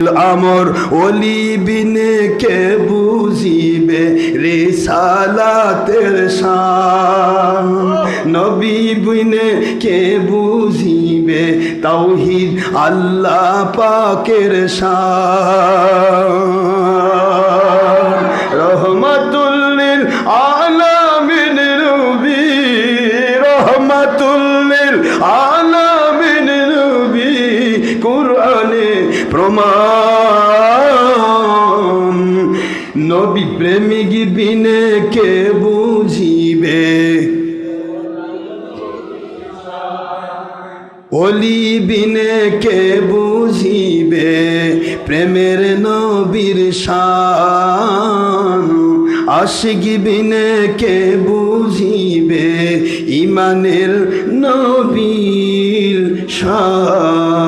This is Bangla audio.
আমর অলি বিনে কে বুঝিবে রিসালাতের শান? নবী বিনে কে বুঝিবে তাওহিদ আল্লাহ পাকের শান? রহমাতুল্লিল আলামিন রবি, রহমাতুল্লিল আলামিন রবি, কোরআনে প্রমাণ। নবী প্রেমিক বিনে কে বুঝিবে? অলি বিনে কে বুঝিবে? প্রেমের নবীর শান। আশিক বিনে কে বুঝিবে? ইমানের নবীর শান।